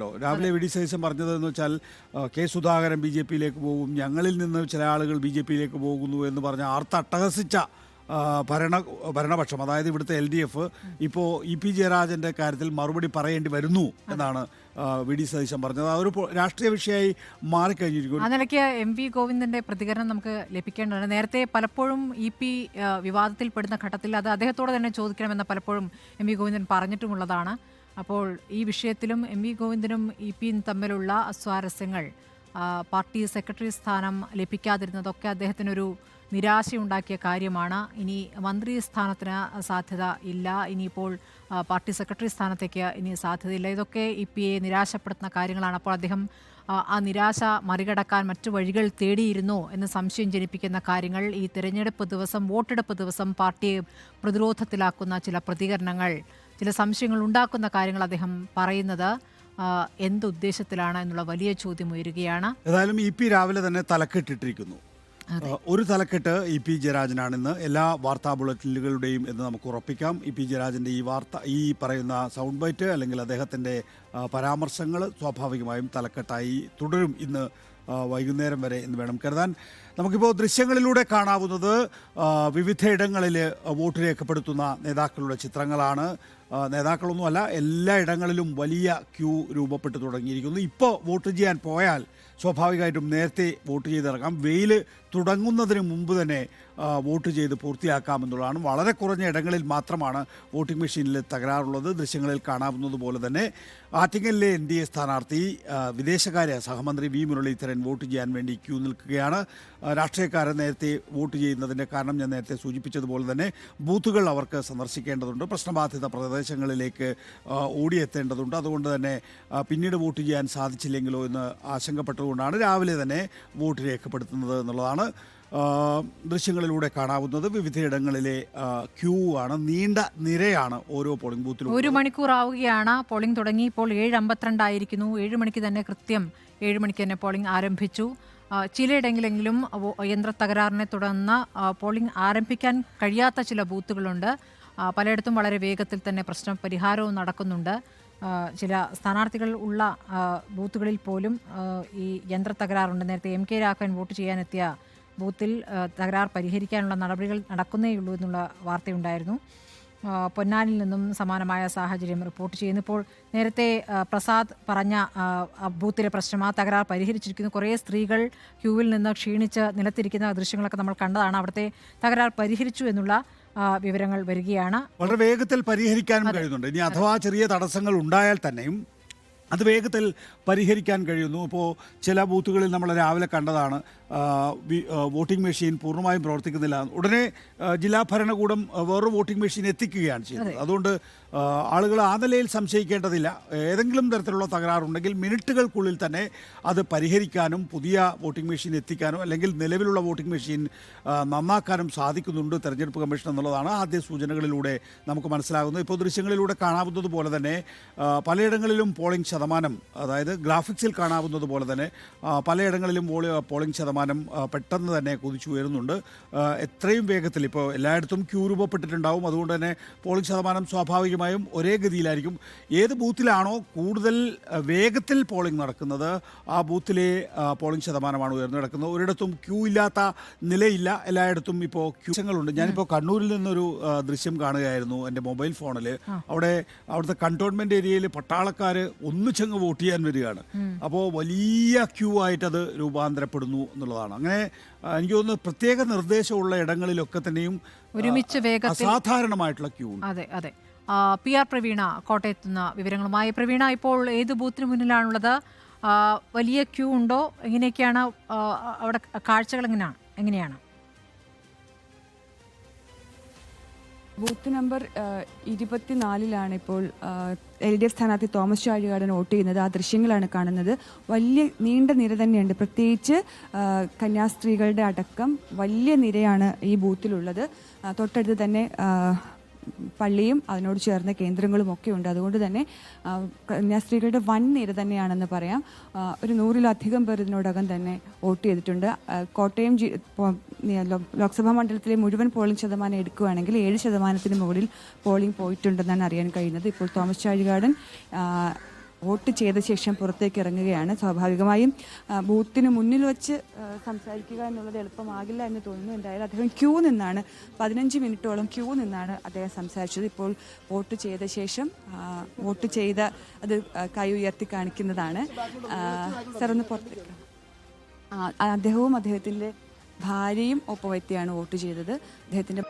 പറഞ്ഞല്ലോ രാവിലെ V D Satheesan പറഞ്ഞതെന്ന് വെച്ചാൽ കെ സുധാകരൻ ബി ജെ പിയിലേക്ക് പോകും ഞങ്ങളിൽ നിന്ന് ചില ആളുകൾ ബി ജെ പിയിലേക്ക് പോകുന്നു എന്ന് പറഞ്ഞ ആർത്തട്ടഹസിച്ച ഭരണ ഭരണപക്ഷം അതായത് ഇവിടുത്തെ എൽ ഡി എഫ് ഇപ്പോൾ ഇ പി ജയരാജന്റെ കാര്യത്തിൽ മറുപടി പറയേണ്ടി വരുന്നു എന്നാണ് വി ഡി സതീശൻ പറഞ്ഞത്. അതൊരു രാഷ്ട്രീയ വിഷയമായി മാറിക്കഴിഞ്ഞിരിക്കുന്നു. ആ നിലയ്ക്ക് എം വി ഗോവിന്ദന്റെ പ്രതികരണം നമുക്ക് ലഭിക്കേണ്ടതാണ്. നേരത്തെ പലപ്പോഴും ഇ പി വിവാദത്തിൽ വിവാദത്തിൽപ്പെടുന്ന ഘട്ടത്തിൽ അത് അദ്ദേഹത്തോട് തന്നെ ചോദിക്കണമെന്ന് പലപ്പോഴും എം വി ഗോവിന്ദൻ പറഞ്ഞിട്ടുമുള്ളതാണ്. അപ്പോൾ ഈ വിഷയത്തിലും എം വി ഗോവിന്ദനും ഇ പിയും തമ്മിലുള്ള സ്വാരസ്യങ്ങൾ പാർട്ടി സെക്രട്ടറി സ്ഥാനം ലഭിക്കാതിരുന്നതൊക്കെ അദ്ദേഹത്തിനൊരു നിരാശയുണ്ടാക്കിയ കാര്യമാണ്. ഇനി മന്ത്രി സ്ഥാനത്തിന് സാധ്യത ഇല്ല. ഇനിയിപ്പോൾ പാർട്ടി സെക്രട്ടറി സ്ഥാനത്തേക്ക് ഇനി സാധ്യതയില്ല. ഇതൊക്കെ ഇ പി എ നിരാശപ്പെടുത്തുന്ന കാര്യങ്ങളാണ്. അപ്പോൾ അദ്ദേഹം ആ നിരാശ മറികടക്കാൻ മറ്റു വഴികൾ തേടിയിരുന്നു എന്ന് സംശയം ജനിപ്പിക്കുന്ന കാര്യങ്ങൾ ഈ തിരഞ്ഞെടുപ്പ് ദിവസം വോട്ടെടുപ്പ് ദിവസം പാർട്ടിയെ പ്രതിരോധത്തിലാക്കുന്ന ചില പ്രതികരണങ്ങൾ ചില സംശയങ്ങൾ ഉണ്ടാക്കുന്ന കാര്യങ്ങൾ അദ്ദേഹം പറയുന്നത് എന്ത് എന്തുദ്ദേശത്തിലാണ് എന്നുള്ള വലിയ ചോദ്യം ഉയരുകയാണ്. ഏതായാലും ഇ പി രാവിലെ തന്നെ തലക്കെട്ടിട്ടിരിക്കുന്നു. ഒരു തലക്കെട്ട് ഇ പി ജയരാജനാണെന്ന് എല്ലാ വാർത്താ ബുള്ളറ്റിനുകളുടെയും എന്ന് നമുക്ക് ഉറപ്പിക്കാം. ഇ പി ജയരാജന്റെ ഈ വാർത്ത ഈ പറയുന്ന സൗണ്ട് ബൈറ്റ് അല്ലെങ്കിൽ അദ്ദേഹത്തിന്റെ പരാമർശങ്ങൾ സ്വാഭാവികമായും തലക്കെട്ടായി തുടരും ഇന്ന് വൈകുന്നേരം വരെ എന്ന് വേണം കരുതാൻ. നമുക്കിപ്പോൾ ദൃശ്യങ്ങളിലൂടെ കാണാവുന്നത് വിവിധ വിവിധയിടങ്ങളിൽ വോട്ട് രേഖപ്പെടുത്തുന്ന നേതാക്കളുടെ ചിത്രങ്ങളാണ്. നേതാക്കളൊന്നുമല്ല എല്ലാ ഇടങ്ങളിലും വലിയ ക്യൂ രൂപപ്പെട്ടു തുടങ്ങിയിരിക്കുന്നു. ഇപ്പോൾ വോട്ട് ചെയ്യാൻ പോയാൽ സ്വാഭാവികമായിട്ടും നേരത്തെ വോട്ട് ചെയ്തിറങ്ങാം വെയിൽ തുടങ്ങുന്നതിന് മുമ്പ് തന്നെ വോട്ട് ചെയ്ത് പൂർത്തിയാക്കാമെന്നുള്ളതാണ്. വളരെ കുറഞ്ഞ ഇടങ്ങളിൽ മാത്രമാണ് വോട്ടിംഗ് മെഷീനിൽ തകരാറുള്ളത്. ദൃശ്യങ്ങളിൽ കാണാവുന്നത് പോലെ തന്നെ ആറ്റിങ്ങലിലെ എൻ ഡി എ സ്ഥാനാർത്ഥി വിദേശകാര്യ സഹമന്ത്രി വി. മുരളീധരൻ വോട്ട് ചെയ്യാൻ വേണ്ടി ക്യൂ നിൽക്കുകയാണ്. രാഷ്ട്രീയക്കാരെ നേരത്തെ വോട്ട് ചെയ്യുന്നതിന്റെ കാരണം ഞാൻ നേരത്തെ സൂചിപ്പിച്ചതുപോലെ തന്നെ ബൂത്തുകൾ അവർക്ക് സന്ദർശിക്കേണ്ടതുണ്ട്. പ്രശ്നബാധിത പ്രദേശങ്ങളിലേക്ക് ഓടിയെത്തേണ്ടതുണ്ട്. അതുകൊണ്ട് തന്നെ പിന്നീട് വോട്ട് ചെയ്യാൻ സാധിച്ചില്ലെങ്കിലോ എന്ന് ആശങ്കപ്പെട്ടുകൊണ്ടാണ് രാവിലെ തന്നെ വോട്ട് രേഖപ്പെടുത്തുന്നത് എന്നുള്ളതാണ് ദൃശ്യങ്ങളിലൂടെ കാണാവുന്നത്. വിവിധയിടങ്ങളിലെ ക്യൂ ആണ് നീണ്ട നിരയാണ് ഓരോ പോളിംഗ് ബൂത്തിലും ഒരു മണിക്കൂർ ആവുകയാണ് പോളിംഗ് തുടങ്ങി ഇപ്പോൾ ഏഴ് അമ്പത്തിരണ്ടായിരിക്കുന്നു ഏഴ് മണിക്ക് തന്നെ കൃത്യം ഏഴ് മണിക്ക് തന്നെ പോളിംഗ് ആരംഭിച്ചു. ചിലയിടങ്ങളെങ്കിലും ചിലയിടങ്ങളിലെങ്കിലും യന്ത്ര തകരാറിനെ തുടർന്ന് പോളിംഗ് ആരംഭിക്കാൻ കഴിയാത്ത ചില ബൂത്തുകളുണ്ട് പലയിടത്തും വളരെ വേഗത്തിൽ തന്നെ പ്രശ്നം പരിഹാരവും നടക്കുന്നുണ്ട്. ചില സ്ഥാനാർത്ഥികൾ ഉള്ള ബൂത്തുകളിൽ പോലും ഈ യന്ത്ര തകരാറുണ്ട്. നേരത്തെ എം കെ രാഘവൻ വോട്ട് ചെയ്യാനെത്തിയ ബൂത്തിൽ തകരാർ പരിഹരിക്കാനുള്ള നടപടികൾ നടക്കുന്നേയുള്ളൂ എന്നുള്ള വാർത്തയുണ്ടായിരുന്നു. പൊന്നാനിൽ നിന്നും സമാനമായ സാഹചര്യം റിപ്പോർട്ട് ചെയ്യുന്നു. ഇപ്പോൾ നേരത്തെ പ്രസാദ് പറഞ്ഞ ബൂത്തിലെ പ്രശ്നം ആ തകരാർ പരിഹരിച്ചിരിക്കുന്നു. കുറേ സ്ത്രീകൾ ക്യൂവിൽ നിന്ന് ക്ഷീണിച്ച് നിലത്തിരിക്കുന്ന ദൃശ്യങ്ങളൊക്കെ നമ്മൾ കണ്ടതാണ്. അവിടുത്തെ തകരാർ പരിഹരിച്ചു എന്നുള്ള വിവരങ്ങൾ വരികയാണ്. വളരെ വേഗത്തിൽ പരിഹരിക്കാനും കഴിയുന്നുണ്ട്. ഇനി അഥവാ ചെറിയ തടസ്സങ്ങൾ ഉണ്ടായാൽ തന്നെയും അത് വേഗത്തിൽ പരിഹരിക്കാൻ കഴിയുന്നു. ഇപ്പോൾ ചില ബൂത്തുകളിൽ നമ്മൾ രാവിലെ കണ്ടതാണ് വോട്ടിംഗ് മെഷീൻ പൂർണമായും പ്രവർത്തിക്കുന്നില്ല. ഉടനെ ജില്ലാ ഭരണകൂടം വേറൊരു വോട്ടിംഗ് മെഷീൻ എത്തിക്കുകയാണ് ചെയ്യുന്നത് അതുകൊണ്ട് ആളുകൾ ആ നിലയിൽ സംശയിക്കേണ്ടതില്ല. ഏതെങ്കിലും തരത്തിലുള്ള തകരാറുണ്ടെങ്കിൽ മിനിറ്റുകൾക്കുള്ളിൽ തന്നെ അത് പരിഹരിക്കാനും പുതിയ വോട്ടിംഗ് മെഷീൻ എത്തിക്കാനും അല്ലെങ്കിൽ നിലവിലുള്ള വോട്ടിംഗ് മെഷീൻ നന്നാക്കാനും സാധിക്കുന്നുണ്ട് തെരഞ്ഞെടുപ്പ് കമ്മീഷൻ എന്നുള്ളതാണ് ആദ്യ സൂചനകളിലൂടെ നമുക്ക് മനസ്സിലാകുന്നത്. ഇപ്പോൾ ദൃശ്യങ്ങളിലൂടെ കാണാവുന്നത് പോലെ തന്നെ പലയിടങ്ങളിലും പോളിംഗ് ശതമാനം അതായത് ഗ്രാഫിക്സിൽ കാണാവുന്നത് പോലെ തന്നെ പലയിടങ്ങളിലും പോളി- പോളിംഗ് ശതമാനം ആ, പെട്ടെന്ന് തന്നെ കുതിച്ചുയരുന്നുണ്ട് ഉയരുന്നുണ്ട്. എത്രയും വേഗത്തിൽ ഇപ്പോൾ എല്ലായിടത്തും ക്യൂ രൂപപ്പെട്ടിട്ടുണ്ടാവും. അതുകൊണ്ട് തന്നെ പോളിംഗ് ശതമാനം സ്വാഭാവികമായും ഒരേ ഗതിയിലായിരിക്കും. ഏത് ബൂത്തിലാണോ കൂടുതൽ വേഗത്തിൽ പോളിംഗ് നടക്കുന്നത് ആ ബൂത്തിലെ പോളിംഗ് ശതമാനമാണ് ഉയർന്നു കിടക്കുന്നത്. ഒരിടത്തും ക്യൂ ഇല്ലാത്ത നിലയില്ല. എല്ലായിടത്തും ഇപ്പോൾ ക്യൂസങ്ങളുണ്ട് ഞാനിപ്പോൾ കണ്ണൂരിൽ നിന്നൊരു ദൃശ്യം കാണുകയായിരുന്നു എന്റെ മൊബൈൽ ഫോണിൽ. അവിടെ അവിടുത്തെ കണ്ടോൺമെന്റ് ഏരിയയിൽ പട്ടാളക്കാർ ഒന്നിച്ചങ്ങ് വോട്ട് ചെയ്യാൻ വരികയാണ്. അപ്പോൾ വലിയ ക്യൂ ആയിട്ടത് രൂപാന്തരപ്പെടുന്നു എന്നുള്ളതാണ്. അങ്ങനെ എനിക്ക് തോന്നുന്നു പ്രത്യേക നിർദ്ദേശമുള്ള ഇടങ്ങളിലൊക്കെ തന്നെയും ഒരുമിച്ച് വേഗത്തിൽ അസാധാരണമായിട്ടുള്ള ക്യൂ ഉണ്ട്. അതെ അതെ. പി ആർ പ്രവീണ കോട്ടയത്ത് നിന്ന് വിവരങ്ങളുമായി. പ്രവീണ ഇപ്പോൾ ഏത് ബൂത്തിന് മുന്നിലാണുള്ളത്? വലിയ ക്യൂ ഉണ്ടോ? എങ്ങനെയൊക്കെയാണ് അവിടെ കാഴ്ചകൾ എങ്ങനെയാണ് എങ്ങനെയാണ്? ബൂത്ത് നമ്പർ ഇരുപത്തിനാലിലാണ് ഇപ്പോൾ എൽ ഡി എഫ് സ്ഥാനാർത്ഥി തോമസ് ചാഴികാടൻ വോട്ട് ചെയ്യുന്നത്. ആ ദൃശ്യങ്ങളാണ് കാണുന്നത്. വലിയ നീണ്ട നിര തന്നെയുണ്ട്. പ്രത്യേകിച്ച് കന്യാസ്ത്രീകളുടെ അടക്കം വലിയ നിരയാണ് ഈ ബൂത്തിലുള്ളത്. തൊട്ടടുത്ത് തന്നെ പള്ളിയും അതിനോട് ചേർന്ന കേന്ദ്രങ്ങളും ഒക്കെ ഉണ്ട്. അതുകൊണ്ട് തന്നെ കന്യാസ്ത്രീകളുടെ വൻ നിര തന്നെയാണെന്ന് പറയാം. ഒരു നൂറിലധികം പേർ ഇതിനോടകം തന്നെ വോട്ട് ചെയ്തിട്ടുണ്ട്. കോട്ടയം ജി ലോക്സഭാ മണ്ഡലത്തിലെ മുഴുവൻ പോളിംഗ് ശതമാനം എടുക്കുകയാണെങ്കിൽ ഏഴ് ശതമാനത്തിന് മുകളിൽ പോളിംഗ് പോയിട്ടുണ്ടെന്നാണ് അറിയാൻ കഴിയുന്നത്. ഇപ്പോൾ തോമസ് ചാഴികാടൻ വോട്ട് ചെയ്ത ശേഷം പുറത്തേക്ക് ഇറങ്ങുകയാണ്. സ്വാഭാവികമായും ബൂത്തിന് മുന്നിൽ വെച്ച് സംസാരിക്കുക എന്നുള്ളത് എളുപ്പമാകില്ല എന്ന് തോന്നുന്നു. എന്തായാലും അദ്ദേഹം ക്യൂ നിന്നാണ് പതിനഞ്ച് മിനിറ്റോളം ക്യൂ നിന്നാണ് അദ്ദേഹം സംസാരിച്ചത്. ഇപ്പോൾ വോട്ട് ചെയ്ത ശേഷം വോട്ട് ചെയ്ത അത് കൈ ഉയർത്തി കാണിക്കുന്നതാണ്. സാർ ഒന്ന് പുറത്തേക്ക്. അദ്ദേഹവും അദ്ദേഹത്തിന്റെ ഭാര്യയും ഒപ്പം എത്തിയാണ് വോട്ട് ചെയ്തത്. അദ്ദേഹത്തിന്റെ